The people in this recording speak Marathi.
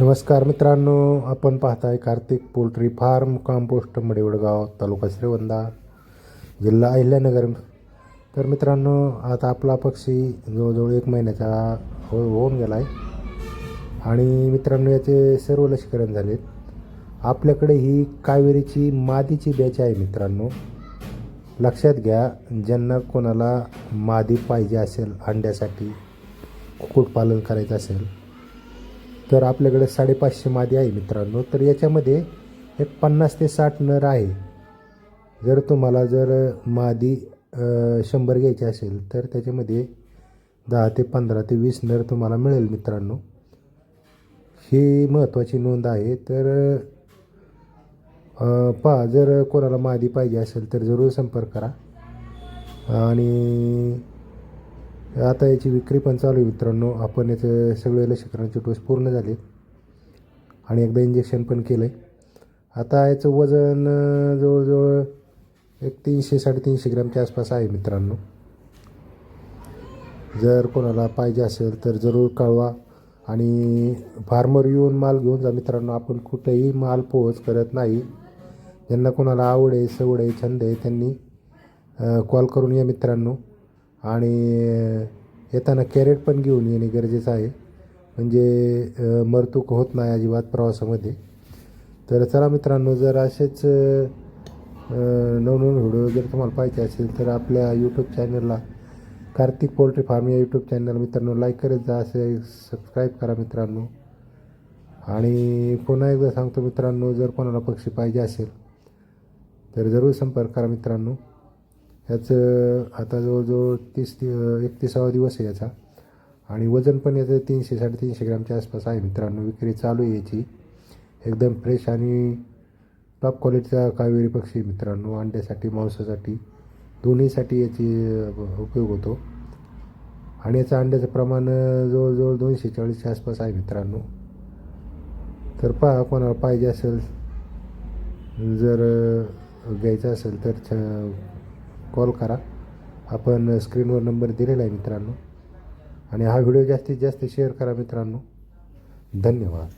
नमस्कार मित्रांनो आपण पाहताय Kartik poultry farm compost Madewadgaon taluka Shrivanda जिल्हा अहिल्यानगर. तर मित्रांनो आता आपला पक्षी जवळजवळ एक महिन्याचा हो होऊन गेला आहे आणि मित्रांनो याचे सर्व लसीकरण झालेत. आपल्याकडे ही कावेरीची मादीची बॅच आहे मित्रांनो. लक्षात घ्या ज्यांना कोणाला मादी पाहिजे असेल अंड्यासाठी कुक्कुटपालन करायचं असेल तर आपल्याकडे साडेपाचशे मादी आहे मित्रांनो. तर याच्यामध्ये एक पन्नास ते साठ नर आहे. जर तुम्हाला जर मादी शंभर घ्यायची असेल तर त्याच्यामध्ये दहा ते पंधरा ते वीस नर तुम्हाला मिळेल मित्रांनो. ही महत्त्वाची नोंद आहे. तर पहा जर कोणाला मादी पाहिजे असेल तर जरूर संपर्क करा. आणि आता याची विक्री पण चालू आहे मित्रांनो. आपण याचे सगळे लसीकरणाचे डोस पूर्ण झाले. आणि एकदा इंजेक्शन पण केलं आहे आता याचं वजन जवळजवळ एक तीनशे साडेतीनशे ग्रॅमच्या आसपास आहे मित्रांनो. जर कोणाला पाहिजे असेल तर जरूर कळवा. आणि फार्मर येऊन माल घेऊन जा मित्रांनो. आपण कुठेही माल पोहोच करत नाही. ज्यांना कोणाला आवड आहे सवड आहे छंद आहे त्यांनी कॉल करून या मित्रांनो. आणि येताना कॅरेट पण घेऊन येणे गरजेचं आहे. म्हणजे मरतूक होत नाही अजिबात प्रवासामध्ये. तर चला मित्रांनो जर असेच नवनवीन व्हिडिओ जर तुम्हाला पाहिजे असेल तर आपल्या यूट्यूब चॅनलला कार्तिक पोल्ट्री फार्म या यूट्यूब चॅनल मित्रांनो लाईक करत जा असे सबस्क्राईब करा मित्रांनो. आणि पुन्हा एकदा सांगतो मित्रांनो जर कोणाला पक्षी पाहिजे असेल तर जरूर संपर्क करा मित्रांनो. याचं आता जवळजवळ तीस एकतीसावा दिवस आहे याचा. आणि वजन पण याचं तीनशे साडेतीनशे ग्रामच्या आसपास आहे मित्रांनो. विक्री चालू आहे याची. एकदम फ्रेश आणि टॉप क्वालिटीचा कावेरी पक्षी मित्रांनो. अंड्यासाठी मांसासाठी दोन्हीसाठी याची उपयोग होतो. आणि याचं अंड्याचं प्रमाण जवळजवळ दोनशे चाळीसच्या आसपास आहे मित्रांनो. तर पहा कोणाला पाहिजे असेल जर घ्यायचं असेल तर छ कॉल करा. आपण स्क्रीनवर नंबर दिलेला आहे मित्रांनो. आणि हा व्हिडिओ जास्तीत जास्त शेअर करा मित्रांनो. धन्यवाद.